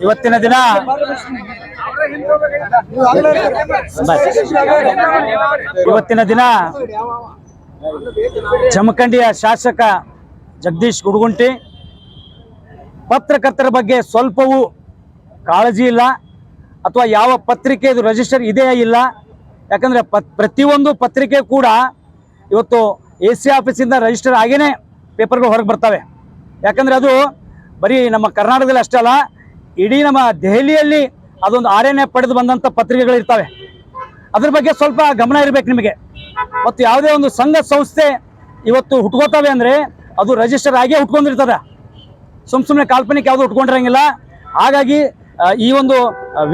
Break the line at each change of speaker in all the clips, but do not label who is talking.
ಇವತ್ತಿನ ದಿನ ಇವತ್ತಿನ ದಿನ ಜಮಖಂಡಿಯ ಶಾಸಕ ಜಗದೀಶ್ ಗುಡುಗುಂಟಿ ಪತ್ರಕರ್ತರ ಬಗ್ಗೆ ಸ್ವಲ್ಪವೂ ಕಾಳಜಿ ಇಲ್ಲ ಅಥವಾ ಯಾವ ಪತ್ರಿಕೆ ಇದು ರಿಜಿಸ್ಟರ್ ಇದೆಯೇ ಇಲ್ಲ. ಯಾಕಂದ್ರೆ ಪತ್ ಪ್ರತಿಯೊಂದು ಪತ್ರಿಕೆ ಕೂಡ ಇವತ್ತು ಎ ಸಿ ಆಫೀಸಿಂದ ರಿಜಿಸ್ಟರ್ ಆಗೇನೆ ಪೇಪರ್ಗಳು ಹೊರಗೆ ಬರ್ತವೆ. ಯಾಕಂದರೆ ಅದು ಬರೀ ನಮ್ಮ ಕರ್ನಾಟಕದಲ್ಲಿ ಅಷ್ಟೇ ಅಲ್ಲ, ಇಡೀ ನಮ್ಮ ದೆಹಲಿಯಲ್ಲಿ ಅದೊಂದು ಆರ್ ಎನ್ ಎ ಪಡೆದು ಬಂದಂಥ ಪತ್ರಿಕೆಗಳು ಇರ್ತವೆ. ಅದ್ರ ಬಗ್ಗೆ ಸ್ವಲ್ಪ ಗಮನ ಇರಬೇಕು ನಿಮಗೆ. ಮತ್ತು ಯಾವುದೇ ಒಂದು ಸಂಘ ಸಂಸ್ಥೆ ಇವತ್ತು ಹುಟ್ಕೋತವೆ ಅಂದರೆ ಅದು ರಿಜಿಸ್ಟರ್ ಆಗೇ ಹುಟ್ಕೊಂಡಿರ್ತದೆ. ಸುಮ್ ಸುಮ್ಮನೆ ಕಾಲ್ಪನಿಕ ಯಾವುದು ಉಟ್ಕೊಂಡಿರಂಗಿಲ್ಲ ಹಾಗಾಗಿ ಈ ಒಂದು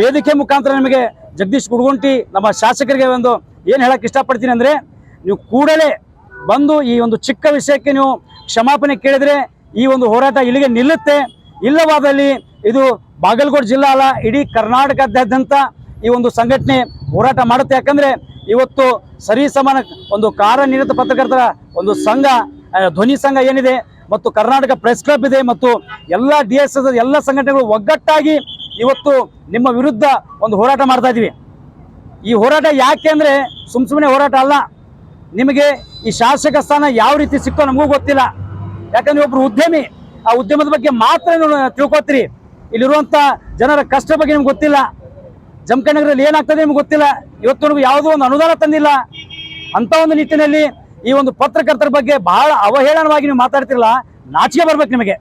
ವೇದಿಕೆ ಮುಖಾಂತರ ನಿಮಗೆ ಜಗದೀಶ್ ಗುಡ್ಗುಂಟಿ ನಮ್ಮ ಶಾಸಕರಿಗೆ ಒಂದು ಏನು ಹೇಳಕ್ಕೆ ಇಷ್ಟಪಡ್ತೀನಿ ಅಂದರೆ, ನೀವು ಕೂಡಲೇ ಬಂದು ಈ ಒಂದು ಚಿಕ್ಕ ವಿಷಯಕ್ಕೆ ನೀವು ಕ್ಷಮಾಪಣೆ ಕೇಳಿದರೆ ಈ ಒಂದು ಹೋರಾಟ ಇಲ್ಲಿಗೆ ನಿಲ್ಲುತ್ತೆ. ಇಲ್ಲವಾದಲ್ಲಿ ಇದು ಬಾಗಲಕೋಟೆ ಜಿಲ್ಲಾ ಅಲ್ಲ, ಇಡೀ ಕರ್ನಾಟಕದಾದ್ಯಂತ ಈ ಒಂದು ಸಂಘಟನೆ ಹೋರಾಟ ಮಾಡುತ್ತೆ. ಯಾಕಂದರೆ ಇವತ್ತು ಸರಿ ಸಮಾನ ಒಂದು ಕಾರ್ಯನಿರತ ಪತ್ರಕರ್ತರ ಒಂದು ಸಂಘ ಧ್ವನಿ ಸಂಘ ಏನಿದೆ, ಮತ್ತು ಕರ್ನಾಟಕ ಪ್ರೆಸ್ ಕ್ಲಬ್ ಇದೆ, ಮತ್ತು ಎಲ್ಲ ಡಿ ಎಸ್ ಎಸ್, ಎಲ್ಲ ಸಂಘಟನೆಗಳು ಒಗ್ಗಟ್ಟಾಗಿ ಇವತ್ತು ನಿಮ್ಮ ವಿರುದ್ಧ ಒಂದು ಹೋರಾಟ ಮಾಡ್ತಾ ಇದ್ದೀವಿ. ಈ ಹೋರಾಟ ಯಾಕೆ ಅಂದರೆ ಸುಮ್ಮ ಸುಮ್ಮನೆ ಹೋರಾಟ ಅಲ್ಲ ನಿಮಗೆ ಈ ಶಾಸಕ ಸ್ಥಾನ ಯಾವ ರೀತಿ ಸಿಕ್ಕೋ ನಮಗೂ ಗೊತ್ತಿಲ್ಲ. ಯಾಕಂದ್ರೆ ಒಬ್ರು ಉದ್ಯಮಿ, ಆ ಉದ್ಯಮದ ಬಗ್ಗೆ ಮಾತ್ರ ತಿಳ್ಕೊತೀರಿ. ಇಲ್ಲಿರುವಂತ ಜನರ ಕಷ್ಟ ಬಗ್ಗೆ ನಿಮ್ಗೆ ಗೊತ್ತಿಲ್ಲ. ಜಮಖಂಡಗರಲ್ಲಿ ಏನಾಗ್ತದೆ ನಿಮ್ಗೆ ಗೊತ್ತಿಲ್ಲ. ಇವತ್ತು ಯಾವುದೋ ಒಂದು ಅನುದಾನ ತಂದಿಲ್ಲ. ಅಂತ ಒಂದು ನಿಟ್ಟಿನಲ್ಲಿ ಈ ಒಂದು ಪತ್ರಕರ್ತರ ಬಗ್ಗೆ ಬಹಳ ಅವಹೇಳನವಾಗಿ ನೀವು ಮಾತಾಡ್ತಿರಲ್ಲ, ನಾಚಿಕೆ ಬರ್ಬೇಕು ನಿಮಗೆ.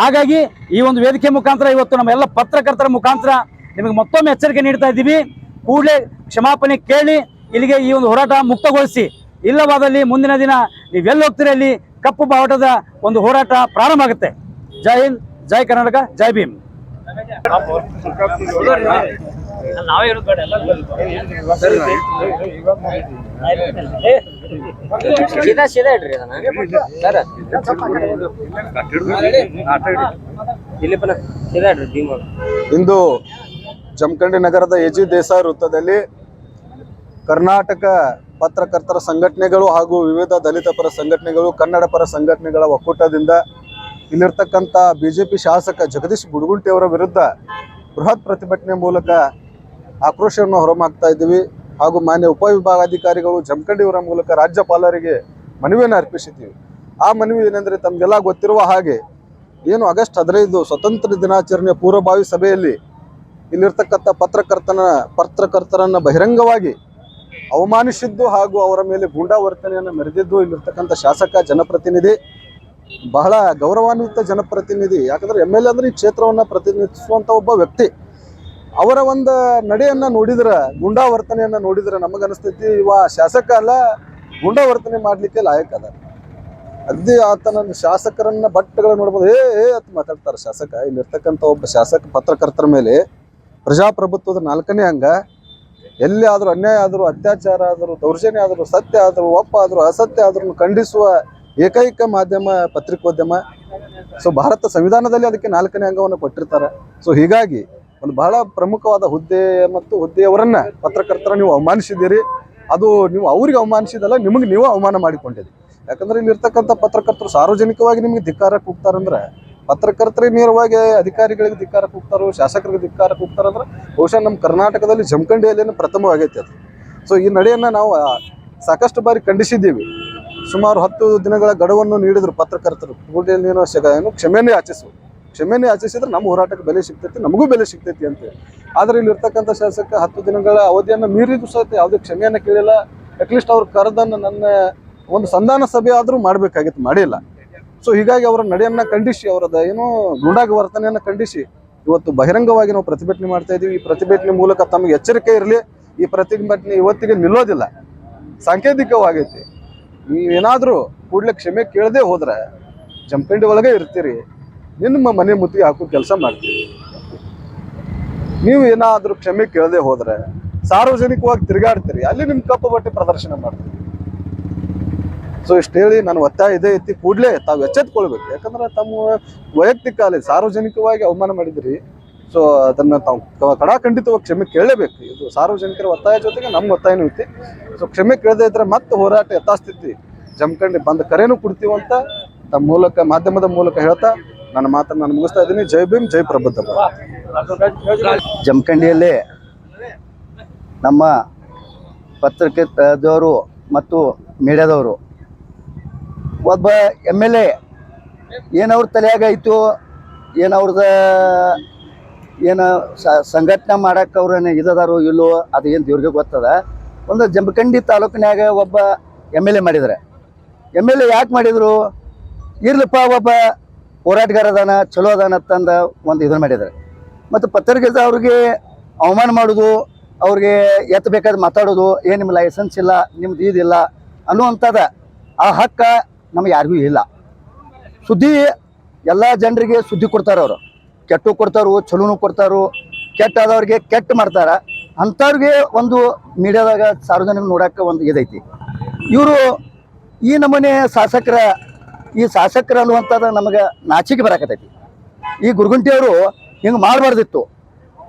ಹಾಗಾಗಿ ಈ ಒಂದು ವೇದಿಕೆ ಮುಖಾಂತರ ಇವತ್ತು ನಮ್ಮ ಎಲ್ಲ ಪತ್ರಕರ್ತರ ಮುಖಾಂತರ ನಿಮಗೆ ಮತ್ತೊಮ್ಮೆ ಎಚ್ಚರಿಕೆ ನೀಡ್ತಾ ಇದ್ದೀವಿ. ಕೂಡಲೇ ಕ್ಷಮಾಪಣೆ ಕೇಳಿ ಇಲ್ಲಿಗೆ ಈ ಒಂದು ಹೋರಾಟ ಮುಕ್ತಗೊಳಿಸಿ ಇಲ್ಲವಾದಲ್ಲಿ ಮುಂದಿನ ದಿನ ನೀವೆಲ್ಲಿ ಹೋಗ್ತೀರಿ ಅಲ್ಲಿ ಕಪ್ಪು ಬಾವುಟದ ಒಂದು ಹೋರಾಟ ಪ್ರಾರಂಭ ಆಗುತ್ತೆ. ಜೈ ಹಿಂದ್ ಜೈ ಕರ್ನಾಟಕ ಜೈ ಭೀಮ್. ನಾವೇ ಇರೋದು ಬೇಡ
ಸೀದಾ ಸೀದಾ ಇಡ್ರಿ ಅದನ್ನ ಸರ್. ದಿಲೀಪನ ಸೀದಾ ಇಡ್ರಿ ಭೀಮ
ಇಂದು ಜಮಖಂಡಿ ನಗರದ ಎಜಿ ದೇಸಾಯಿ ವೃತ್ತದಲ್ಲಿ ಕರ್ನಾಟಕ ಪತ್ರಕರ್ತರ ಸಂಘಟನೆಗಳು ಹಾಗೂ ವಿವಿಧ ದಲಿತ ಪರ ಸಂಘಟನೆಗಳು, ಕನ್ನಡ ಪರ ಸಂಘಟನೆಗಳ ಒಕ್ಕೂಟದಿಂದ ಇಲ್ಲಿರ್ತಕ್ಕಂಥ ಬಿ ಜೆ ಪಿ ಶಾಸಕ ಜಗದೀಶ್ ಬುಡಗುಂಟಿ ಅವರ ವಿರುದ್ಧ ಬೃಹತ್ ಪ್ರತಿಭಟನೆ ಮೂಲಕ ಆಕ್ರೋಶವನ್ನು ಹೊರಮಾಕ್ತಾ ಇದ್ದೀವಿ. ಹಾಗೂ ಮಾನ್ಯ ಉಪವಿಭಾಗಾಧಿಕಾರಿಗಳು ಜಮಖಂಡಿಯವರ ಮೂಲಕ ರಾಜ್ಯಪಾಲರಿಗೆ ಮನವಿಯನ್ನು ಅರ್ಪಿಸಿದ್ದೀವಿ. ಆ ಮನವಿ ಏನೆಂದರೆ ತಮಗೆಲ್ಲ ಗೊತ್ತಿರುವ ಹಾಗೆ ಏನು ಆಗಸ್ಟ್ ಹದಿನೈದು ಸ್ವತಂತ್ರ ದಿನಾಚರಣೆ ಪೂರ್ವಭಾವಿ ಸಭೆಯಲ್ಲಿ ಇಲ್ಲಿರ್ತಕ್ಕಂಥ ಪತ್ರಕರ್ತನ, ಪತ್ರಕರ್ತರನ್ನು ಬಹಿರಂಗವಾಗಿ ಅವಮಾನಿಸಿದ್ದು ಹಾಗೂ ಅವರ ಮೇಲೆ ಗೂಂಡಾ ವರ್ತನೆಯನ್ನು ಮೆರೆದಿದ್ದು ಇಲ್ಲಿರ್ತಕ್ಕಂಥ ಶಾಸಕ ಜನಪ್ರತಿನಿಧಿ. ಬಹಳ ಗೌರವಾನ್ವಿತ ಜನಪ್ರತಿನಿಧಿ. ಯಾಕಂದ್ರೆ ಎಂ ಎಲ್ ಎ ಅಂದ್ರೆ ಈ ಕ್ಷೇತ್ರವನ್ನ ಪ್ರತಿನಿಧಿಸುವಂತ ಒಬ್ಬ ವ್ಯಕ್ತಿ. ಅವರ ಒಂದು ನಡೆಯನ್ನ ನೋಡಿದ್ರೆ ಗುಂಡಾವರ್ತನೆಯನ್ನು ನೋಡಿದ್ರೆ ನಮಗನಿಸ್ತೈತಿ ಇವ ಶಾಸಕ ಅಲ್ಲ ಗುಂಡಾವರ್ತನೆ ವರ್ತನೆ ಮಾಡ್ಲಿಕ್ಕೆ ಲಾಯಕ್ ಅದ. ಅಗ್ದಿ ಆತನ ಶಾಸಕರನ್ನ ಬಟ್ಟೆಗಳ ನೋಡ್ಬೋದು, ಏ ಏ, ಅಂತ ಮಾತಾಡ್ತಾರೆ ಶಾಸಕ. ಇಲ್ಲಿರ್ತಕ್ಕಂಥ ಒಬ್ಬ ಶಾಸಕ ಪತ್ರಕರ್ತರ ಮೇಲೆ ಪ್ರಜಾಪ್ರಭುತ್ವದ ನಾಲ್ಕನೇ ಅಂಗ ಎಲ್ಲಿ ಆದರೂ ಅನ್ಯಾಯ ಆದರೂ, ಅತ್ಯಾಚಾರ ಆದರೂ, ದೌರ್ಜನ್ಯ ಆದರೂ, ಸತ್ಯ ಆದರೂ, ಒಪ್ಪ ಆದರೂ, ಅಸತ್ಯ ಆದ್ರೂ ಖಂಡಿಸುವ ಏಕೈಕ ಮಾಧ್ಯಮ, ಪತ್ರಿಕೋದ್ಯಮ. ಸೊ ಭಾರತ ಸಂವಿಧಾನದಲ್ಲಿ ಅದಕ್ಕೆ ನಾಲ್ಕನೇ ಅಂಗವನ್ನು ಕೊಟ್ಟಿರ್ತಾರೆ. ಸೊ ಹೀಗಾಗಿ ಒಂದು ಬಹಳ ಪ್ರಮುಖವಾದ ಹುದ್ದೆ ಮತ್ತು ಹುದ್ದೆಯವರನ್ನ ಪತ್ರಕರ್ತರ ನೀವು ಅವಮಾನಿಸಿದ್ದೀರಿ. ಅದು ನೀವು ಅವ್ರಿಗೆ ಅವಮಾನಿಸಿದಲ್ಲ ನಿಮಗೆ ನೀವು ಅವಮಾನ ಮಾಡಿಕೊಂಡಿದ್ದೀರಿ. ಯಾಕಂದ್ರೆ ಇಲ್ಲಿ ಇರ್ತಕ್ಕಂಥ ಪತ್ರಕರ್ತರು ಸಾರ್ವಜನಿಕವಾಗಿ ನಿಮಗೆ ಧಿಕ್ಕಾರಕ್ಕೆ ಹೋಗ್ತಾರಂದ್ರೆ ಪತ್ರಕರ್ತರಿಗೆ ನೇರವಾಗಿ ಅಧಿಕಾರಿಗಳಿಗೆ ಧಿಕ್ಕಾರಕ್ಕೆ ಹೋಗ್ತಾರೋ ಶಾಸಕರಿಗೆ ಧಿಕ್ಕಾರಕ್ಕೆ ಹೋಗ್ತಾರಂದ್ರೆ ಬಹುಶಃ ನಮ್ಮ ಕರ್ನಾಟಕದಲ್ಲಿ ಜಮಖಂಡಿಯಲ್ಲಿ ಪ್ರಥಮವಾಗೈತೆ ಅದು. ಸೊ ಈ ನಡೆಯನ್ನು ನಾವು ಸಾಕಷ್ಟು ಬಾರಿ ಖಂಡಿಸಿದ್ದೀವಿ. ಸುಮಾರು ಹತ್ತು ದಿನಗಳ ಗಡುವನ್ನು ನೀಡಿದ್ರು ಪತ್ರಕರ್ತರು. ಕೂಡಲೇ ಏನೋ ಕ್ಷಮೆನೇ ಆಚಿಸು. ಕ್ಷಮೆನೇ ಆಚಿಸಿದ್ರೆ ನಮ್ಮ ಹೋರಾಟಕ್ಕೆ ಬೆಲೆ ಸಿಗ್ತೈತಿ, ನಮಗೂ ಬೆಲೆ ಸಿಗ್ತೈತಿ ಅಂತ ಆದರೆ ಇಲ್ಲಿ ಇರ್ತಕ್ಕಂಥ ಶಾಸಕ ಹತ್ತು ದಿನಗಳ ಅವಧಿಯನ್ನು ಮೀರಿದ್ರು ಸಹಿತ ಯಾವುದೇ ಕ್ಷಮೆಯನ್ನು ಕೇಳಿಲ್ಲ. ಅಟ್ಲೀಸ್ಟ್ ಅವ್ರು ಕರೆದನ್ನು ನನ್ನ, ಒಂದು ಸಂಧಾನ ಸಭೆ ಆದರೂ ಮಾಡಬೇಕಾಗಿತ್ತು, ಮಾಡಿಲ್ಲ. ಸೊ ಹೀಗಾಗಿ ಅವರ ನಡೆಯನ್ನ ಖಂಡಿಸಿ, ಅವರದ ಏನು ಗುಂಡಾಗಿ ವರ್ತನೆಯನ್ನು ಖಂಡಿಸಿ, ಇವತ್ತು ಬಹಿರಂಗವಾಗಿ ನಾವು ಪ್ರತಿಭಟನೆ ಮಾಡ್ತಾ ಇದೀವಿ. ಈ ಪ್ರತಿಭಟನೆ ಮೂಲಕ ತಮಗೆ ಎಚ್ಚರಿಕೆ ಇರಲಿ. ಈ ಪ್ರತಿಭಟನೆ ಇವತ್ತಿಗೆ ನಿಲ್ಲೋದಿಲ್ಲ. ಸಾಂಕೇತಿಕವಾಗೈತಿ. ನೀವೇನಾದರೂ ಕೂಡಲೇ ಕ್ಷಮೆ ಕೇಳದೆ ಹೋದ್ರೆ ಜಂಪಂಡಿ ಒಳಗೆ ಇರ್ತೀರಿ. ನಿಮ್ಮ ಮನೆ ಮುತ್ತಿಗೆ ಹಾಕೋ ಕೆಲಸ ಮಾಡ್ತೀರಿ. ನೀವು ಏನಾದರೂ ಕ್ಷಮೆ ಕೇಳದೆ ಹೋದ್ರೆ ಸಾರ್ವಜನಿಕವಾಗಿ ತಿರುಗಾಡ್ತೀರಿ. ಅಲ್ಲಿ ನಿಮ್ಮ ಕಪ್ಪು ಬಟ್ಟೆ ಪ್ರದರ್ಶನ ಮಾಡ್ತೀವಿ ಸೊ ಇಷ್ಟು ಹೇಳಿ ನಾನು ಒತ್ತಾಯ ಇದೇ ಐತಿ ಕೂಡಲೇ ತಾವು ಎಚ್ಚೆತ್ಕೊಳ್ಬೇಕು. ಯಾಕಂದ್ರೆ ತಮ್ಮ ವೈಯಕ್ತಿಕ ಅಲ್ಲಿ ಸಾರ್ವಜನಿಕವಾಗಿ ಅವಮಾನ ಮಾಡಿದ್ರಿ. ಸೊ ಅದನ್ನ ತಾವು ಕಡಾಖಂಡಿತವಾಗಿ ಕ್ಷಮೆ ಕೇಳಲೇಬೇಕು. ಇದು ಸಾರ್ವಜನಿಕರ ಒತ್ತಾಯ ಜೊತೆಗೆ ನಮ್ಮ ಒತ್ತಾಯನೂ ಐತಿ. ಸೊ ಕ್ಷಮೆ ಕೇಳದೆ ಇದ್ರೆ ಮತ್ತೆ ಹೋರಾಟ ಯಥಾಸ್ಥಿತಿ. ಜಮಖಂಡಿ ಬಂದ ಕರೆನೂ ಕೊಡ್ತೀವಂತ ತಮ್ಮ ಮೂಲಕ, ಮಾಧ್ಯಮದ ಮೂಲಕ ಹೇಳ್ತಾ ನನ್ನ ಮಾತನ್ನ ನಾನು ಮುಗಿಸ್ತಾ ಇದ್ದೀನಿ. ಜೈ ಭೀಮ್, ಜೈ ಪ್ರಬುದ್ಧ
ಜಮಖಂಡಿಯಲ್ಲಿ ನಮ್ಮ ಪತ್ರಿಕೆದವರು ಮತ್ತು ಮೀಡಿಯಾದವರು ಒಬ್ಬ ಎಂ ಎಲ್ ಎ ಏನವ್ರ ತಲೆಯಾಗ ಐತು ಏನವ್ರದ ಏನು ಸಂಘಟನೆ ಮಾಡಕ್ಕೆ ಅವ್ರೇನು ಇದದಾರೋ ಇಲ್ಲೋ, ಅದು ಏನು ದೇವ್ರಿಗೆ ಗೊತ್ತದ. ಒಂದು ಜಂಬಕಂಡಿ ತಾಲೂಕಿನಾಗ ಒಬ್ಬ ಎಂ ಎಲ್ ಎ ಮಾಡಿದ್ದಾರೆ ಎಂ ಎಲ್ ಎ ಯಾಕೆ ಮಾಡಿದರು? ಇರ್ಲಪ್ಪ, ಒಬ್ಬ ಹೋರಾಟಗಾರ ಅದಾನ, ಚಲೋ ಅದಾನ ಅಂತಂದ ಒಂದು ಇದನ್ನು ಮಾಡಿದ್ದಾರೆ ಮತ್ತು ಪತ್ರಿಕೆ ಅವ್ರಿಗೆ ಅವಮಾನ ಮಾಡೋದು, ಅವ್ರಿಗೆ ಎತ್ತಬೇಕಾದ್ರೆ ಮಾತಾಡೋದು ಏನು ನಿಮ್ಮ ಲೈಸೆನ್ಸ್ ಇಲ್ಲ, ನಿಮ್ದು ಇದಿಲ್ಲ ಅನ್ನುವಂಥದ್ದು ಆ ಹಕ್ಕ ನಮ್ಗೆ ಯಾರಿಗೂ ಇಲ್ಲ. ಸುದ್ದಿ ಎಲ್ಲ ಜನರಿಗೆ ಸುದ್ದಿ ಕೊಡ್ತಾರೆ ಅವರು. ಕೆಟ್ಟು ಕೊಡ್ತಾರು, ಚಲೋನು ಕೊಡ್ತಾರು, ಕೆಟ್ಟಾದವ್ರಿಗೆ ಕೆಟ್ಟ ಮಾಡ್ತಾರೆ. ಅಂಥವ್ರಿಗೆ ಒಂದು ಮೀಡಿಯಾದಾಗ ಸಾರ್ವಜನಿಕ ನೋಡೋಕೆ ಒಂದು ಇದೈತಿ. ಇವರು ಈ ನಮೂನೆ ಶಾಸಕರ, ಈ ಶಾಸಕರ ಅನ್ನುವಂಥದ್ದು ನಮಗೆ ನಾಚಿಕೆ ಬರಕತೈತಿ ಈ ಗುರುಗುಂಟಿಯವರು ಹಿಂಗೆ ಮಾಡಬಾರ್ದಿತ್ತು.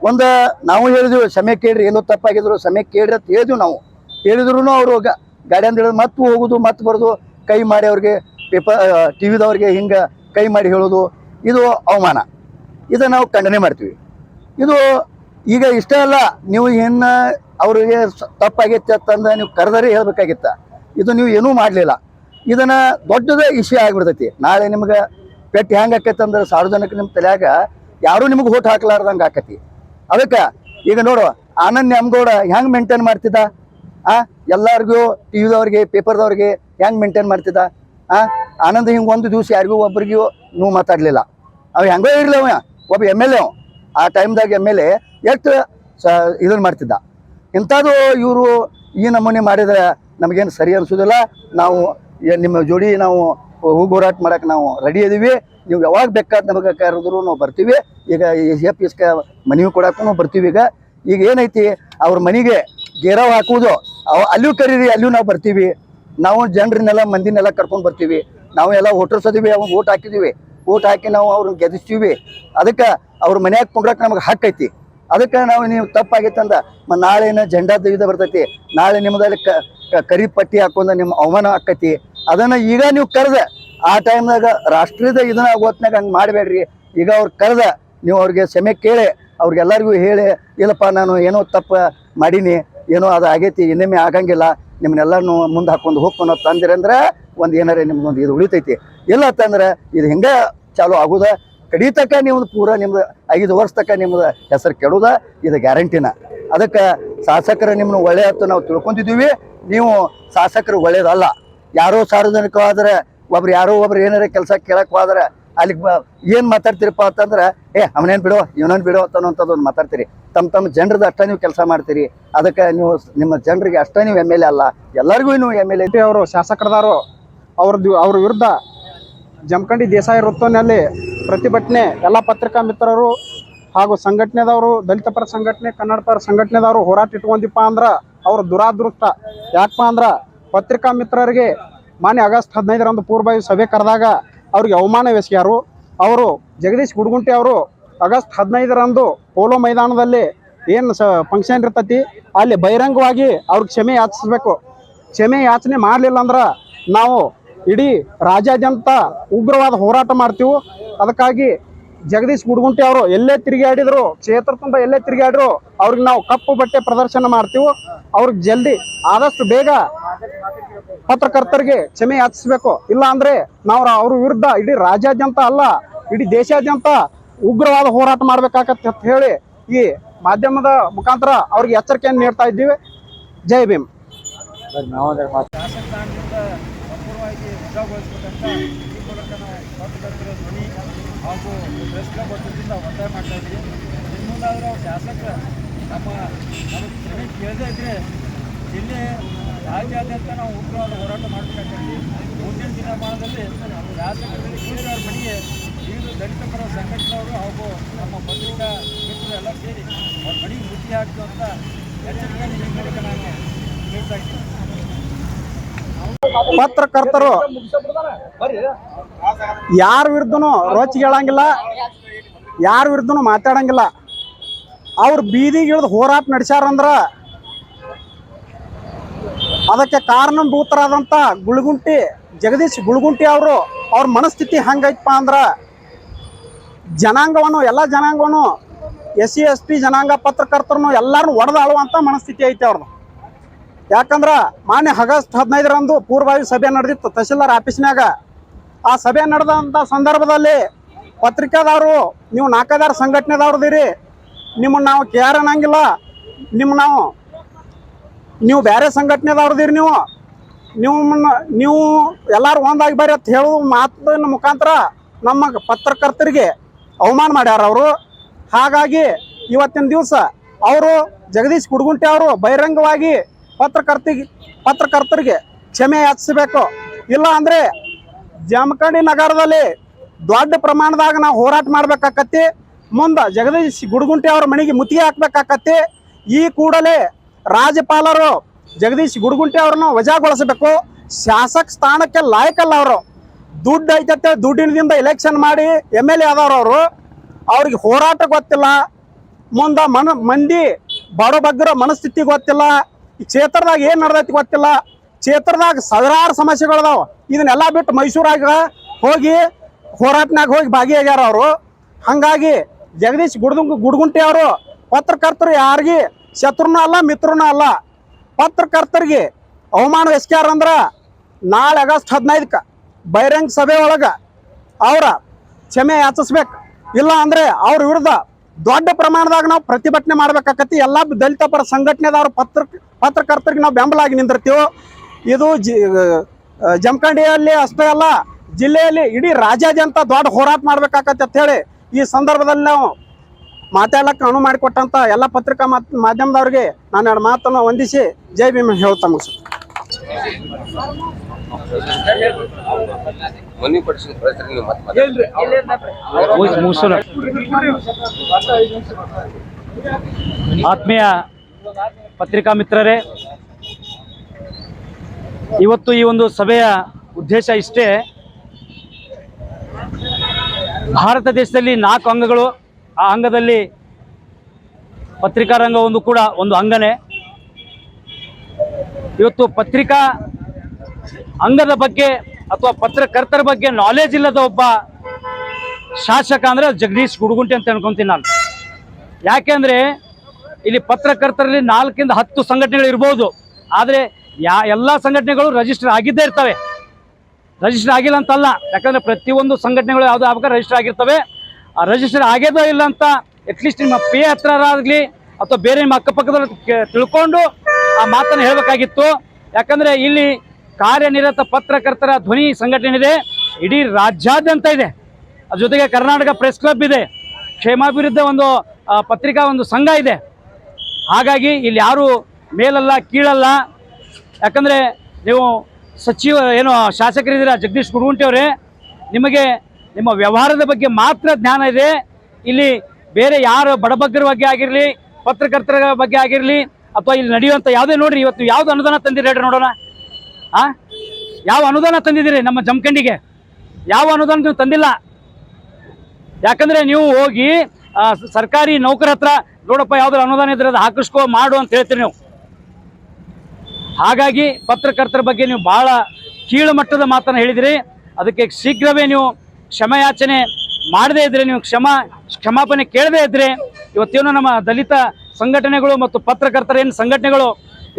ಒಂದು ನಾವು ಹೇಳಿದ್ವಿ ಸಮಯ ಕೇಳ್ರಿ ಏನೋ ತಪ್ಪಾಗಿದ್ರು ಸಮಯ ಕೇಳ್ರಿ ಅಂತ ಹೇಳಿದ್ವಿ ನಾವು. ಹೇಳಿದ್ರು ಅವರು ಗಾಡಿ ಅಂತ ಹೇಳಿದ್ರು ಮತ್ತೆ ಹೋಗೋದು ಮತ್ತೆ ಬರೋದು ಕೈ ಮಾಡಿ ಅವ್ರಿಗೆ ಪೇಪರ್ ಟಿ ವಿದವ್ರಿಗೆ ಹಿಂಗೆ ಕೈ ಮಾಡಿ ಹೇಳೋದು, ಇದು ಅವಮಾನ. ಇದು ನಾವು ಖಂಡನೆ ಮಾಡ್ತೀವಿ. ಇದು ಈಗ ಇಷ್ಟ ಅಲ್ಲ, ನೀವು ಇನ್ನು ಅವ್ರಿಗೆ ತಪ್ಪಾಗಿತ್ತು ತಪ್ಪಾಗೈತೆ ಅಂತಂದು ನೀವು ಕರೆದರೆ ಹೇಳ್ಬೇಕಾಗಿತ್ತ. ಇದು ನೀವು ಏನೂ ಮಾಡಲಿಲ್ಲ. ಇದನ್ನ ದೊಡ್ಡದ ಇಶ್ಯೂ ಆಗಿಬಿಡ್ತೈತಿ. ನಾಳೆ ನಿಮ್ಗೆ ಪೆಟ್ಟು ಹೆಂಗೆ ಆಕೈತೆ ಅಂದ್ರೆ ಸಾರ್ವಜನಿಕ ನಿಮ್ಮ ತಲೆಯಾಗ ಯಾರೂ ನಿಮ್ಗೆ ಓಟ್ ಹಾಕ್ಲಾರ್ದಂಗೆ ಆಕತಿ. ಅದಕ್ಕೆ ಈಗ ನೋಡು ಆನಂದ್ ನ್ಯಾಮಗೌಡ ಹೆಂಗೆ ಮೇಂಟೈನ್ ಮಾಡ್ತಿದ್ದ? ಆ, ಎಲ್ಲರಿಗೂ ಟಿ ವಿದವ್ರಿಗೆ ಪೇಪರ್ದವ್ರಿಗೆ ಹೆಂಗೆ ಮೇಂಟೈನ್ ಮಾಡ್ತಿದ್ದ? ಆ? ಆನಂದ್ ಹಿಂಗೆ ಒಂದು ದಿವಸ ಯಾರಿಗೂ ಒಬ್ರಿಗೂ ನೀವು ಮಾತಾಡಲಿಲ್ಲ. ಅವ್ ಹೆಂಗೋ ಇರಲಿ ಅವ, ಒಬ್ಬ ಎಂ ಎಲ್ ಎ ಆ ಟೈಮ್ದಾಗ ಎಂ ಎಲ್ ಎ ಎಷ್ಟು ಸ ಇದನ್ನು ಮಾಡ್ತಿದ್ದ. ಇಂಥದ್ದು ಇವರು ಈ ನಮೂನೆ ಮಾಡಿದ್ರೆ ನಮಗೇನು ಸರಿ ಅನಿಸೋದಿಲ್ಲ. ನಾವು ನಿಮ್ಮ ಜೋಡಿ ನಾವು ಹೋರಾಟ ಮಾಡಕ್ಕೆ ನಾವು ರೆಡಿ ಇದೀವಿ. ನೀವು ಯಾವಾಗ ಬೇಕಾದ ನಮಗೆ ಕರೆದ್ರು ನಾವು ಬರ್ತೀವಿ. ಈಗ ಎಫ್ ಎಸ್ ಮನವಿ ಕೊಡಕ್ಕೂ ಬರ್ತೀವಿ ಈಗ. ಈಗ ಏನೈತಿ, ಅವ್ರ ಮನೆಗೆ ಗೇರವ್ ಹಾಕುವುದು ಅಲ್ಲೂ ಅಲ್ಲಿಯೂ ಕರೀರಿ, ಅಲ್ಲಿಯೂ ನಾವು ಬರ್ತೀವಿ. ನಾವು ಜನರನ್ನೆಲ್ಲ ಮಂದಿನೆಲ್ಲ ಕರ್ಕೊಂಡು ಬರ್ತೀವಿ. ನಾವು ಎಲ್ಲ ವೋಟರ್ಸ್ ಅದೀವಿ, ಅವ್ನು ಓಟ್ ಹಾಕಿದೀವಿ. ಓಟ್ ಹಾಕಿ ನಾವು ಅವ್ರನ್ನ ಗೆದಿಸ್ತೀವಿ. ಅದಕ್ಕೆ ಅವ್ರ ಮನ್ಯಾಗ ಕುಂಡ್ರಕ್ಕೆ ನಮಗೆ ಹಾಕೈತಿ ಅದಕ್ಕೆ ನಾವು ನೀವು ತಪ್ಪಾಗೈತಂದ ಅಂದ ನಾಳೆ ನಾಳೆನ ಜೆಂಡಾ ಇದು ಬರ್ತೈತಿ. ನಾಳೆ ನಿಮ್ಮದಲ್ಲಿ ಕರಿ ಪಟ್ಟಿ ಹಾಕೊಂಡ ನಿಮ್ಮ ಅವಮಾನ ಆಕತಿ. ಅದನ್ನು ಈಗ ನೀವು ಕರೆದ. ಆ ಟೈಮ್ನಾಗ ರಾಷ್ಟ್ರೀಯದ ಇದನ್ನ ಹೊತ್ನಾಗ ಹಂಗೆ ಮಾಡಬೇಡ್ರಿ. ಈಗ ಅವ್ರು ಕರೆದ. ನೀವು ಅವ್ರಿಗೆ ಕ್ಷಮೆ ಕೇಳಿ. ಅವ್ರಿಗೆಲ್ಲರಿಗೂ ಹೇಳಿ, ಇಲ್ಲಪ್ಪ ನಾನು ಏನೋ ತಪ್ಪು ಮಾಡೀನಿ. ಏನೋ ಅದು ಆಗೈತಿ, ಇನ್ನೊಮ್ಮೆ ಆಗಂಗಿಲ್ಲ ನಿಮ್ಮನ್ನೆಲ್ಲನೂ ಮುಂದೆ ಹಾಕೊಂಡು ಹೋಗ್ಕೊಂಡು ತಂದಿರಂದ್ರೆ ಒಂದು ಏನಾರ ನಿಮ್ದೊಂದು ಇದು ಉಳಿತೈತಿ. ಇಲ್ಲ ಅಂತಂದ್ರೆ ಇದು ಹಿಂಗೆ ಚಾಲು ಆಗುದ? ಕಡಿತಕ್ಕ ನಿಮ್ದು ಪೂರ ನಿಮ್ದು ಐದು ವರ್ಷ ತಕ್ಕ ನಿಮ್ದು ಹೆಸರು ಕೆಡುದ? ಇದು ಗ್ಯಾರಂಟಿನ. ಅದಕ್ಕೆ ಶಾಸಕರು ನಿಮ್ಮನ್ನ ಒಳ್ಳೆ ಅಂತ ನಾವು ತಿಳ್ಕೊಂತಿದ್ದೀವಿ ನೀವು ಶಾಸಕರು ಒಳ್ಳೇದಲ್ಲ. ಯಾರೋ ಸಾರ್ವಜನಿಕವಾದ್ರೆ, ಒಬ್ರು ಯಾರೋ ಒಬ್ರು ಏನಾರ ಕೆಲಸ ಕೇಳಕ್ ಹೋದ್ರೆ ಅಲ್ಲಿಗೆ ಏನು ಮಾತಾಡ್ತೀರಪ್ಪ ಅಂತಂದ್ರೆ, ಏ, ಅವನೇನು ಬಿಡೋ, ಇವನೇನ್ ಬಿಡೋ ಅಂತ ಒಂದು ಮಾತಾಡ್ತೀರಿ. ತಮ್ಮ ತಮ್ಮ ಜನರದ ಅಷ್ಟೇ ನೀವು ಕೆಲಸ ಮಾಡ್ತೀರಿ. ಅದಕ್ಕೆ ನೀವು ನಿಮ್ಮ ಜನರಿಗೆ ಅಷ್ಟೇ ನೀವು ಎಂ ಎಲ್ ಎ ಅಲ್ಲ. ಎಲ್ಲರಿಗೂ ನೀವು ಎಂ ಎಲ್ ಎ
ಅವರು, ಶಾಸಕರದಾರು, ಅವ್ರದ್ದು ಅವ್ರ ವಿರುದ್ಧ ಜಮಖಂಡಿ ದೇಸಾಯಿ ವೃತ್ತನಲ್ಲಿ ಪ್ರತಿಭಟನೆ, ಎಲ್ಲ ಪತ್ರಿಕಾ ಮಿತ್ರರು ಹಾಗೂ ಸಂಘಟನೆದವರು, ದಲಿತ ಪರ ಸಂಘಟನೆ, ಕನ್ನಡ ಪರ ಸಂಘಟನೆದವರು ಹೋರಾಟ ಇಟ್ಕೊಂಡಿಪ್ಪ ಅಂದ್ರೆ, ಅವ್ರ ದುರಾದೃಷ್ಟ. ಯಾಕಪ್ಪ ಅಂದ್ರೆ, ಪತ್ರಿಕಾ ಮಿತ್ರರಿಗೆ ಮಾನ್ಯ ಆಗಸ್ಟ್ ಹದಿನೈದರಂದು ಪೂರ್ವಭಾವಿ ಸಭೆ ಕರೆದಾಗ ಅವ್ರಿಗೆ ಅವಮಾನವೆಸಗ್ಯಾರು ಅವರು ಜಗದೀಶ್ ಗುಡ್ಗುಂಟಿ ಅವರು ಆಗಸ್ಟ್ ಹದಿನೈದರಂದು ಪೋಲೋ ಮೈದಾನದಲ್ಲಿ ಏನು ಸ ಫಂಕ್ಷನ್ ಇರ್ತೈತಿ, ಅಲ್ಲಿ ಬಹಿರಂಗವಾಗಿ ಅವ್ರಿಗೆ ಕ್ಷಮೆ ಯಾಚಿಸ್ಬೇಕು. ಕ್ಷಮೆ ಯಾಚನೆ ಮಾಡಲಿಲ್ಲ ಅಂದ್ರೆ ನಾವು ಇಡೀ ರಾಜ್ಯಾದ್ಯಂತ ಉಗ್ರವಾದ ಹೋರಾಟ ಮಾಡ್ತೀವಿ. ಅದಕ್ಕಾಗಿ ಜಗದೀಶ್ ಗುಡ್ಗುಂಟಿ ಅವರು ಎಲ್ಲೇ ತಿರುಗಾಡಿದ್ರು ಕ್ಷೇತ್ರ ತುಂಬ ಎಲ್ಲೇ ತಿರುಗಾಡಿದ್ರು ಅವ್ರಿಗೆ ನಾವು ಕಪ್ಪು ಬಟ್ಟೆ ಪ್ರದರ್ಶನ ಮಾಡ್ತೀವಿ. ಅವ್ರಿಗೆ ಜಲ್ದಿ ಆದಷ್ಟು ಬೇಗ ಪತ್ರಕರ್ತರಿಗೆ ಕ್ಷಮೆ ಯಾಚಿಸಬೇಕು? ಇಲ್ಲ ಅಂದ್ರೆ ನಾವು ಅವ್ರ ವಿರುದ್ಧ ಇಡೀ ರಾಜ್ಯಾದ್ಯಂತ ಅಲ್ಲ ಇಡೀ ದೇಶಾದ್ಯಂತ ಉಗ್ರವಾದ ಹೋರಾಟ ಮಾಡ್ಬೇಕಾಗತ್ತೆ ಅಂತ ಹೇಳಿ ಈ ಮಾಧ್ಯಮದ ಮುಖಾಂತರ ಅವ್ರಿಗೆ ಎಚ್ಚರಿಕೆಯನ್ನು ನೀಡ್ತಾ ಇದ್ದೀವಿ. ಜೈ ಭೀಮ್.
ಹಾಗೂ ಪ್ರೆಸ್ ಕ್ಲಬ್ ವತಿಯಿಂದ ಒತ್ತಾಯ ಮಾಡ್ತಾ ಇದ್ದೀವಿ. ಇನ್ನು ಮುಂದಾದರೂ ಅವ್ರು ನಮ್ಮ ನಮಗೆ ಕ್ಷಮೆ ಕೇಳದೇ ಇದ್ದರೆ ಜಿಲ್ಲೆ ರಾಜ್ಯಾದ್ಯಂತ ನಾವು ಉಗ್ರವಾದ ಹೋರಾಟ ಮಾಡಬೇಕಾಗ್ತದೆ ಮುಂದಿನ ದಿನಮಾನದಲ್ಲಿ ರಾಜ್ಯದಲ್ಲಿ ಕೂಡಿದವ್ರ ಮಡಿಗೆ ವಿವಿಧ ದಲಿತ ಪರ ಸಂಘಟನೆಯವರು ಹಾಗೂ ನಮ್ಮ ಪತ್ರಿಕಾ ಮಿತ್ರರು ಎಲ್ಲ ಸೇರಿ ಅವ್ರ ಮನೆಗೆ ಮುಟ್ಟಿ ಹಾಕ್ತು ಅಂತ ಎಚ್ಚರಿಕೆಯನ್ನು ಈ ನಾನು ಹೇಳ್ತಾ ಇದ್ದೀನಿ
ಪತ್ರಕರ್ತರು ಯಾರ ವಿರುದ್ಧನೂ ರೋಚಿಗೆ ಹೇಳಂಗಿಲ್ಲ, ಯಾರ ವಿರುದ್ಧನೂ ಮಾತಾಡಂಗಿಲ್ಲ. ಅವ್ರು ಬೀದಿಗೆ ಇಳಿದು ಹೋರಾಟ ನಡೆಸ್ಯಾರಂದ್ರ ಅದಕ್ಕೆ ಕಾರಣಭೂತರಾದಂಥ ಗುಳಗುಂಟಿ, ಜಗದೀಶ್ ಗುಳಗುಂಟಿ ಅವರು, ಅವ್ರ ಮನಸ್ಥಿತಿ ಹಂಗೈತಪ್ಪ ಅಂದ್ರೆ ಜನಾಂಗವನ್ನು, ಎಲ್ಲ ಜನಾಂಗವನ್ನು ಎಸ್ ಸಿ ಎಸ್ ಪಿ ಜನಾಂಗ ಪತ್ರಕರ್ತರನ್ನು ಎಲ್ಲರೂ ಒಡೆದಾಳುವಂಥ ಮನಸ್ಥಿತಿ ಐತೆ ಅವ್ರದ್ದು ಯಾಕಂದ್ರೆ ಮಾನ್ಯ ಆಗಸ್ಟ್ ಹದಿನೈದರಂದು ಪೂರ್ವಾಯು ಸಭೆ ನಡೆದಿತ್ತು ತಹಶೀಲ್ದಾರ್ ಆಫೀಸ್ನಾಗ ಆ ಸಭೆ ನಡೆದಂಥ ಸಂದರ್ಭದಲ್ಲಿ ಪತ್ರಿಕಾದವರು ನೀವು ನಾಲ್ಕೈದಾರು ಸಂಘಟನೆದವ್ರದಿರಿ ನಿಮ್ಮನ್ನು ನಾವು ಕೇರ್ ಅನ್ನಂಗಿಲ್ಲ ನಿಮ್ಮ ನಾವು ನೀವು ಬೇರೆ ಸಂಘಟನೆದವ್ರದಿರಿ ನೀವು. ನೀವು ನೀವು ಎಲ್ಲರೂ ಒಂದಾಗಿ ಬರ್ರಿ ಅಂತ ಹೇಳೋ ಮಾತಿನ ಮುಖಾಂತರ ನಮ್ಮ ಪತ್ರಕರ್ತರಿಗೆ ಅವಮಾನ ಮಾಡ್ಯಾರ ಅವರು. ಹಾಗಾಗಿ ಇವತ್ತಿನ ದಿವಸ ಅವರು ಜಗದೀಶ್ ಕುಡ್ಗುಂಟೆ ಅವರು ಬಹಿರಂಗವಾಗಿ ಪತ್ರಕರ್ತಿಗೆ ಪತ್ರಕರ್ತರಿಗೆ ಕ್ಷಮೆ ಯಾಚಿಸಬೇಕು. ಇಲ್ಲ ಅಂದರೆ ಜಮಖಂಡಿ ನಗರದಲ್ಲಿ ದೊಡ್ಡ ಪ್ರಮಾಣದಾಗ ನಾವು ಹೋರಾಟ ಮಾಡ್ಬೇಕಾಕತ್ತಿ. ಮುಂದೆ ಜಗದೀಶ್ ಗುಡ್ಗುಂಟೆ ಅವ್ರ ಮನೆಗೆ ಮುತ್ತಿಗೆ ಹಾಕ್ಬೇಕಾಕತ್ತಿ. ಈ ಕೂಡಲೇ ರಾಜ್ಯಪಾಲರು ಜಗದೀಶ್ ಗುಡ್ಗುಂಟೆ ಅವ್ರನ್ನ ವಜಾಗೊಳಿಸಬೇಕು. ಶಾಸಕ ಸ್ಥಾನಕ್ಕೆ ಲಾಯಕಲ್ಲ ಅವರು. ದುಡ್ಡು ಐತತ್ತೆ ದುಡ್ಡಿನಿಂದ ಎಲೆಕ್ಷನ್ ಮಾಡಿ ಎಂ ಎಲ್ ಎ ಅವರು. ಅವ್ರಿಗೆ ಹೋರಾಟ ಗೊತ್ತಿಲ್ಲ. ಮುಂದೆ ಮನ ಮಂದಿ ಬಡಬಗ್ಗರ ಮನಸ್ಥಿತಿ ಗೊತ್ತಿಲ್ಲ. ಈ ಕ್ಷೇತ್ರದಾಗ ಏನು ನಡೆದೈತಿ ಗೊತ್ತಿಲ್ಲ. ಕ್ಷೇತ್ರದಾಗ ಸಾವಿರಾರು ಸಮಸ್ಯೆಗಳದಾವ. ಇದನ್ನೆಲ್ಲ ಬಿಟ್ಟು ಮೈಸೂರಾಗ ಹೋಗಿ ಹೋರಾಟನಾಗ ಹೋಗಿ ಭಾಗಿಯಾಗ್ಯಾರ ಅವರು. ಹಾಗಾಗಿ ಜಗದೀಶ್ ಗುಡ್ದು ಗುಡ್ಗುಂಟೆ ಅವರು ಪತ್ರಕರ್ತರು ಯಾರಿಗೆ ಶತ್ರುನೂ ಅಲ್ಲ, ಮಿತ್ರನೂ ಅಲ್ಲ. ಪತ್ರಕರ್ತರಿಗೆ ಅವಮಾನ ಎಸ್ಕ್ಯಾರ ಅಂದ್ರೆ ನಾಳೆ ಆಗಸ್ಟ್ ಹದಿನೈದಕ್ಕೆ ಬಹಿರಂಗ ಸಭೆ ಒಳಗೆ ಅವರ ಕ್ಷಮೆ ಯಾಚಿಸ್ಬೇಕು. ಇಲ್ಲ ಅಂದರೆ ಅವ್ರ ವಿರುದ್ಧ ದೊಡ್ಡ ಪ್ರಮಾಣದಾಗ ನಾವು ಪ್ರತಿಭಟನೆ ಮಾಡ್ಬೇಕಾಕತಿ ಎಲ್ಲ ದಲಿತ ಪರ ಸಂಘಟನೆದವ್ರ ಪತ್ರ, ಪತ್ರಕರ್ತರಿಗೆ ನಾವು ಬೆಂಬಲಾಗಿ ನಿಂದಿರ್ತೀವಿ. ಇದು ಜಿ ಜಮಖಂಡಿಯಲ್ಲಿ ಅಷ್ಟೇ ಅಲ್ಲ, ಜಿಲ್ಲೆಯಲ್ಲಿ ಇಡೀ ರಾಜ್ಯಾದ್ಯಂತ ದೊಡ್ಡ ಹೋರಾಟ ಮಾಡ್ಬೇಕಾಕತಿ ಅಂತ ಹೇಳಿ ಈ ಸಂದರ್ಭದಲ್ಲಿ ನಾವು ಮಾತಾಡಕ್ಕೆ ಅನುವು ಮಾಡಿಕೊಟ್ಟಂತ ಎಲ್ಲ ಪತ್ರಿಕಾ ಮಾತ್ ಮಾಧ್ಯಮದವ್ರಿಗೆ ನಾನು ಎರಡು ಮಾತನ್ನು ವಂದಿಸಿ ಜೈ ಭೀಮ್ ಹೇಳ್ತಾ
ಮುಗಿಸ್- ಆತ್ಮೀಯ ಪತ್ರಿಕಾ ಮಿತ್ರರೇ ಇವತ್ತು ಈ ಒಂದು ಸಭೆಯ ಉದ್ದೇಶ ಇಷ್ಟೇ. ಭಾರತ ದೇಶದಲ್ಲಿ ನಾಲ್ಕು ಅಂಗಗಳು ಆ ಅಂಗದಲ್ಲಿ ಪತ್ರಿಕಾ ರಂಗ ಒಂದು ಕೂಡ ಒಂದು ಅಂಗನೇ. ಇವತ್ತು ಪತ್ರಿಕಾ ಅಂಗದ ಬಗ್ಗೆ ಅಥವಾ ಪತ್ರಕರ್ತರ ಬಗ್ಗೆ ನಾಲೆಜ್ ಇಲ್ಲದ ಒಬ್ಬ ಶಾಸಕ ಅಂದ್ರೆ ಜಗದೀಶ್ ಗುಡುಗುಂಟೆ ಅಂತ ಅನ್ಕೊಂತೀನಿ ನಾನು. ಯಾಕೆಂದ್ರೆ ಇಲ್ಲಿ ಪತ್ರಕರ್ತರಲ್ಲಿ ನಾಲ್ಕಿಂದ ಹತ್ತು ಸಂಘಟನೆಗಳು ಇರ್ಬೋದು. ಆದರೆ ಯಾ ಎಲ್ಲ ಸಂಘಟನೆಗಳು ರಿಜಿಸ್ಟರ್ ಆಗಿದ್ದೇ ಇರ್ತವೆ. ರಿಜಿಸ್ಟರ್ ಆಗಿಲ್ಲ ಅಂತಲ್ಲ. ಯಾಕಂದ್ರೆ ಪ್ರತಿಯೊಂದು ಸಂಘಟನೆಗಳು ಯಾವುದು ಆಗ ರಿಜಿಸ್ಟರ್ ಆಗಿರ್ತವೆ. ರಿಜಿಸ್ಟರ್ ಆಗ್ಯದೋ ಇಲ್ಲ ಅಂತ ಅಟ್ಲೀಸ್ಟ್ ನಿಮ್ಮ ಪೇ ಹತ್ರ ಆಗಲಿ ಅಥವಾ ಬೇರೆ ನಿಮ್ಮ ಅಕ್ಕಪಕ್ಕದಲ್ಲಿ ತಿಳ್ಕೊಂಡು ಆ ಮಾತನ್ನು ಹೇಳಬೇಕಾಗಿತ್ತು. ಯಾಕಂದ್ರೆ ಇಲ್ಲಿ ಕಾರ್ಯನಿರತ ಪತ್ರಕರ್ತರ ಧ್ವನಿ ಸಂಘಟನೆ ಇದೆ ಇಡೀ ರಾಜ್ಯಾದ್ಯಂತ ಇದೆ. ಅದ್ರ ಜೊತೆಗೆ ಕರ್ನಾಟಕ ಪ್ರೆಸ್ ಕ್ಲಬ್ ಇದೆ. ಕ್ಷೇಮಾಭಿವೃದ್ಧಿ ಒಂದು ಪತ್ರಿಕಾ ಒಂದು ಸಂಘ ಇದೆ. ಹಾಗಾಗಿ ಇಲ್ಲಿ ಯಾರು ಮೇಲಲ್ಲ, ಕೀಳಲ್ಲ. ಯಾಕಂದರೆ ನೀವು ಸಚಿವ, ಏನು ಶಾಸಕರಿದ್ದೀರಾ, ಜಗದೀಶ್ ಗುರುಗುಂಟಿ ಅವರೇ, ನಿಮಗೆ ನಿಮ್ಮ ವ್ಯವಹಾರದ ಬಗ್ಗೆ ಮಾತ್ರ ಜ್ಞಾನ ಇದೆ. ಇಲ್ಲಿ ಬೇರೆ ಯಾರು ಬಡಬಗ್ಗರ ಬಗ್ಗೆ ಆಗಿರಲಿ, ಪತ್ರಕರ್ತರ ಬಗ್ಗೆ ಆಗಿರಲಿ, ಅಥವಾ ಇಲ್ಲಿ ನಡೆಯುವಂಥ ಯಾವುದೇ ನೋಡ್ರಿ, ಇವತ್ತು ಯಾವ್ದು ಅನುದಾನ ತಂದಿರಿ ಹೇಳ್ರಿ ನೋಡೋಣ. ಆ? ಯಾವ ಅನುದಾನ ತಂದಿದ್ದೀರಿ ನಮ್ಮ ಜಮಖಂಡಿಗೆ? ಯಾವ ಅನುದಾನ ನೀವು ತಂದಿಲ್ಲ? ಯಾಕಂದ್ರೆ ನೀವು ಹೋಗಿ ಸರ್ಕಾರಿ ನೌಕರ ಹತ್ರ ನೋಡಪ್ಪ ಯಾವ್ದಾರು ಅನುದಾನ ಇದ್ರೆ ಅದು ಹಾಕಿಸ್ಕೋ ಮಾಡು ಅಂತ ಹೇಳ್ತೀರಿ ನೀವು. ಹಾಗಾಗಿ ಪತ್ರಕರ್ತರ ಬಗ್ಗೆ ನೀವು ಬಹಳ ಕೀಳು ಮಟ್ಟದ ಮಾತನ್ನು ಹೇಳಿದಿರಿ. ಅದಕ್ಕೆ ಶೀಘ್ರವೇ ನೀವು ಕ್ಷಮೆಯಾಚನೆ ಮಾಡದೇ ಇದ್ರೆ, ನೀವು ಕ್ಷಮ, ಕ್ಷಮಾಪಣೆ ಕೇಳದೇ ಇದ್ರೆ, ಇವತ್ತೇನು ನಮ್ಮ ದಲಿತ ಸಂಘಟನೆಗಳು ಮತ್ತು ಪತ್ರಕರ್ತರೇನು ಸಂಘಟನೆಗಳು,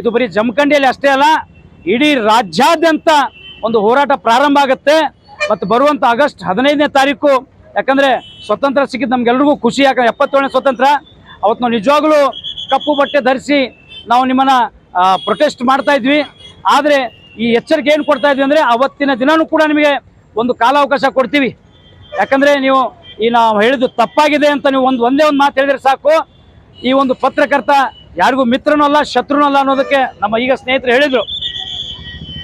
ಇದು ಬರೀ ಜಮಖಂಡಿಯಲ್ಲಿ ಅಷ್ಟೇ ಅಲ್ಲ, ಇಡೀ ರಾಜ್ಯಾದ್ಯಂತ ಒಂದು ಹೋರಾಟ ಪ್ರಾರಂಭ ಆಗುತ್ತೆ. ಮತ್ತು ಬರುವಂಥ ಆಗಸ್ಟ್ ಹದಿನೈದನೇ ತಾರೀಕು, ಯಾಕಂದರೆ ಸ್ವತಂತ್ರ ಸಿಕ್ಕಿದ್ದು ನಮಗೆಲ್ರಿಗೂ ಖುಷಿ, ಯಾಕಂದ್ರೆ ಎಪ್ಪತ್ತೇಳನೇ ಸ್ವತಂತ್ರ. ಅವತ್ತು ನಾವು ನಿಜವಾಗಲೂ ಕಪ್ಪು ಬಟ್ಟೆ ಧರಿಸಿ ನಾವು ನಿಮ್ಮನ್ನು ಪ್ರೊಟೆಸ್ಟ್ ಮಾಡ್ತಾ ಇದ್ವಿ. ಆದರೆ ಈ ಎಚ್ಚರಿಕೆ ಏನು ಕೊಡ್ತಾ ಇದ್ವಿ ಅಂದರೆ, ಅವತ್ತಿನ ದಿನವೂ ಕೂಡ ನಿಮಗೆ ಒಂದು ಕಾಲಾವಕಾಶ ಕೊಡ್ತೀವಿ. ಯಾಕಂದರೆ ನೀವು ಈ ನಾವು ಹೇಳಿದ್ದು ತಪ್ಪಾಗಿದೆ ಅಂತ ನೀವು ಒಂದು ಒಂದೇ ಒಂದು ಮಾತು ಹೇಳಿದ್ರೆ ಸಾಕು. ಈ ಒಂದು ಪತ್ರಕರ್ತ ಯಾರಿಗೂ ಮಿತ್ರನೂ ಅಲ್ಲ, ಶತ್ರುನೂ ಅಲ್ಲ ಅನ್ನೋದಕ್ಕೆ ನಮ್ಮ ಈಗ ಸ್ನೇಹಿತರು ಹೇಳಿದರು.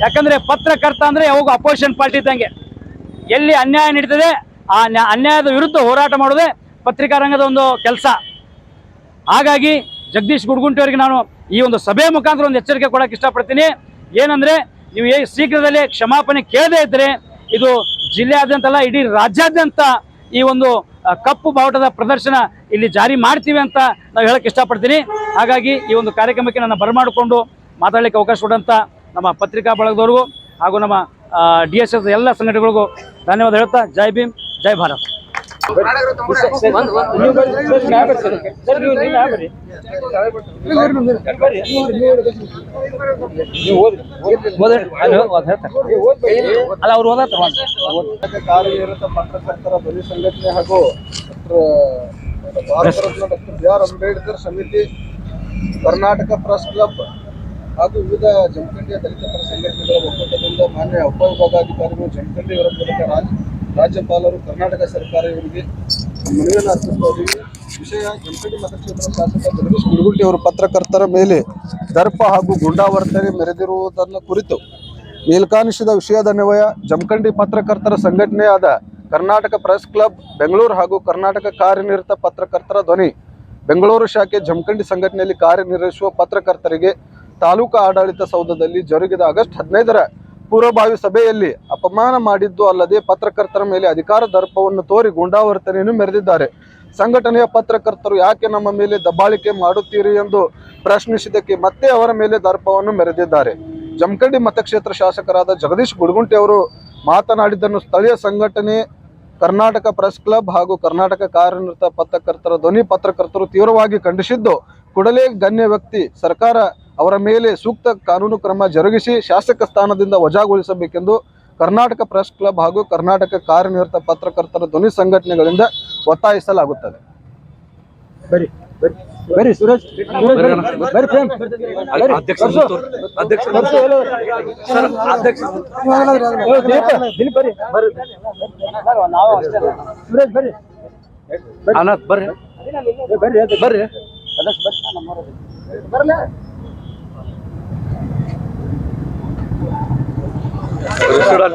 ಯಾಕಂದರೆ ಪತ್ರಕರ್ತ ಅಂದರೆ ಯಾವಾಗ ಅಪೋಸಿಷನ್ ಪಾರ್ಟಿ ಇದ್ದಂಗೆ. ಎಲ್ಲಿ ಅನ್ಯಾಯ ನಡೀತದೆ, ಆ ನ್ಯಾ- ಅನ್ಯಾಯದ ವಿರುದ್ಧ ಹೋರಾಟ ಮಾಡೋದೇ ಪತ್ರಿಕಾ ರಂಗದ ಒಂದು ಕೆಲಸ. ಹಾಗಾಗಿ ಜಗದೀಶ್ ಗುಡ್ಗುಂಟಿ ಅವರಿಗೆ ನಾನು ಈ ಒಂದು ಸಭೆ ಮುಖಾಂತರ ಒಂದು ಎಚ್ಚರಿಕೆ ಕೊಡೋಕೆ ಇಷ್ಟಪಡ್ತೀನಿ. ಏನಂದ್ರೆ ನೀವು ಶೀಘ್ರದಲ್ಲೇ ಕ್ಷಮಾಪಣೆ ಕೇಳದೇ ಇದ್ರೆ ಇದು ಜಿಲ್ಲೆಯಾದ್ಯಂತ ಅಲ್ಲ ಇಡೀ ರಾಜ್ಯಾದ್ಯಂತ ಈ ಒಂದು ಕಪ್ಪು ಬಾವುಟದ ಪ್ರದರ್ಶನ ಇಲ್ಲಿ ಜಾರಿ ಮಾಡ್ತೀವಿ ಅಂತ ನಾವು ಹೇಳಕ್ಕೆ ಇಷ್ಟಪಡ್ತೀನಿ. ಹಾಗಾಗಿ ಈ ಒಂದು ಕಾರ್ಯಕ್ರಮಕ್ಕೆ ನನ್ನ ಬರಮಾಡಿಕೊಂಡು ಮಾತಾಡಲಿಕ್ಕೆ ಅವಕಾಶ ಕೊಟ್ಟಂತ ನಮ್ಮ ಪತ್ರಿಕಾ ಬಳಗದವ್ರಿಗೂ ಹಾಗೂ ನಮ್ಮ ಡಿ ಎಸ್ ಎಸ್ ಎಲ್ಲ ಸಂಘಟನೆಗಳಿಗೂ ಧನ್ಯವಾದ ಹೇಳ್ತಾ, ಜೈ ಭೀಮ್, ಜೈ ಭಾರತ್. ಅಲ್ಲ ಅವ್ರು
ಪತ್ರಕರ್ತರ ಧ್ವನಿ ಸಂಘಟನೆ ಹಾಗೂ doctor Bharat Ratna doctor B R Ambedkar ಸಮಿತಿ ಕರ್ನಾಟಕ ಪ್ರೆಸ್ ಕ್ಲಬ್ ಹಾಗೂ ವಿವಿಧ ಜಮಖಂಡಿಯ ದಲಿತ ಪರ ಸಂಘಟನೆಗಳ ಒಕ್ಕೂಟದಿಂದ ಮಾನ್ಯ ಉಪವಿಭಾಗಾಧಿಕಾರಿಗಳು ಜಮಖಂಡಿ ಮೂಲಕ ರಾಜ್ ರಾಜ್ಯಪಾಲರು, ಕರ್ನಾಟಕ ಸರ್ಕಾರ ಇವರಿಗೆ ಮನವಿಯನ್ನು ಅರ್ಪಿಸ್ತಾ ವಿಷಯ ಗಣಪತಿ ಮತಕ್ಷೇತ್ರ ಶಾಸಕ ಜಗದೀಶ್ ಗುಡುಗುಂಟಿ ಅವರು ಪತ್ರಕರ್ತರ ಮೇಲೆ ದರ್ಪ ಹಾಗೂ ಗುಂಡಾವರ್ತನೆ ಮೆರೆದಿರುವುದನ್ನು ಕುರಿತು ಮೇಲ್ಕಾನಿಸಿದ ವಿಷಯದ ನಿವಯ ಜಮಖಂಡಿ ಪತ್ರಕರ್ತರ ಸಂಘಟನೆಯಾದ ಕರ್ನಾಟಕ ಪ್ರೆಸ್ ಕ್ಲಬ್, ಬೆಂಗಳೂರು ಹಾಗೂ ಕರ್ನಾಟಕ ಕಾರ್ಯನಿರತ ಪತ್ರಕರ್ತರ ಧ್ವನಿ ಬೆಂಗಳೂರು ಶಾಖೆ ಜಮಖಂಡಿ ಸಂಘಟನೆಯಲ್ಲಿ ಕಾರ್ಯನಿರ್ವಹಿಸುವ ಪತ್ರಕರ್ತರಿಗೆ ತಾಲೂಕು ಆಡಳಿತ ಸೌಧದಲ್ಲಿ ಜರುಗಿದ ಆಗಸ್ಟ್ ಹದಿನೈದರ ಪೂರ್ವಭಾವಿ ಸಭೆಯಲ್ಲಿ ಅಪಮಾನ ಮಾಡಿದ್ದು ಅಲ್ಲದೆ ಪತ್ರಕರ್ತರ ಮೇಲೆ ಅಧಿಕಾರ ದರ್ಪವನ್ನು ತೋರಿ ಗುಂಡಾವರ್ತನೆಯನ್ನು ಮೆರೆದಿದ್ದಾರೆ. ಸಂಘಟನೆಯ ಪತ್ರಕರ್ತರು ಯಾಕೆ ನಮ್ಮ ಮೇಲೆ ದಬ್ಬಾಳಿಕೆ ಮಾಡುತ್ತೀರಿ ಎಂದು ಪ್ರಶ್ನಿಸಿದ್ದಕ್ಕೆ ಮತ್ತೆ ಅವರ ಮೇಲೆ ದರ್ಪವನ್ನು ಮೆರೆದಿದ್ದಾರೆ. ಜಮಖಂಡಿ ಮತಕ್ಷೇತ್ರ ಶಾಸಕರಾದ ಜಗದೀಶ್ ಗುಡಗುಂಟೆ ಅವರು ಮಾತನಾಡಿದ್ದನ್ನು ಸ್ಥಳೀಯ ಸಂಘಟನೆ, ಕರ್ನಾಟಕ ಪ್ರೆಸ್ ಕ್ಲಬ್ ಹಾಗೂ ಕರ್ನಾಟಕ ಕಾರ್ಯನಿರತ ಪತ್ರಕರ್ತರ ಧ್ವನಿ ಪತ್ರಕರ್ತರು ತೀವ್ರವಾಗಿ ಖಂಡಿಸಿದ್ದು, ಕೂಡಲೇ ಗಣ್ಯ ವ್ಯಕ್ತಿ ಸರ್ಕಾರ ಅವರ ಮೇಲೆ ಸೂಕ್ತ ಕಾನೂನು ಕ್ರಮ ಜರುಗಿಸಿ ಶಾಸಕ ಸ್ಥಾನದಿಂದ ವಜಾಗೊಳಿಸಬೇಕೆಂದು ಕರ್ನಾಟಕ ಪ್ರೆಸ್ ಕ್ಲಬ್ ಹಾಗೂ ಕರ್ನಾಟಕ ಕಾರ್ಯನಿರತ ಪತ್ರಕರ್ತರ ಧ್ವನಿ ಸಂಘಟನೆಗಳಿಂದ ಒತ್ತಾಯಿಸಲಾಗುತ್ತದೆ.
ಬರ್ರಿ ಸುರೇಶ್ ಬರ್ರಿ ಪ್ರೇಮ್ ದಿಲೀಪ್ ಬರ್ರಿ ಸುರೇಶ್ ಬರ್ರಿ
ಅನಾಥ್ ಬರ್ರಿ
ಬರ್ರಿ
ಬರ್ರಿ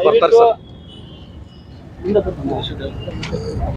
ಬರ್ತಾರೆ ಸರ್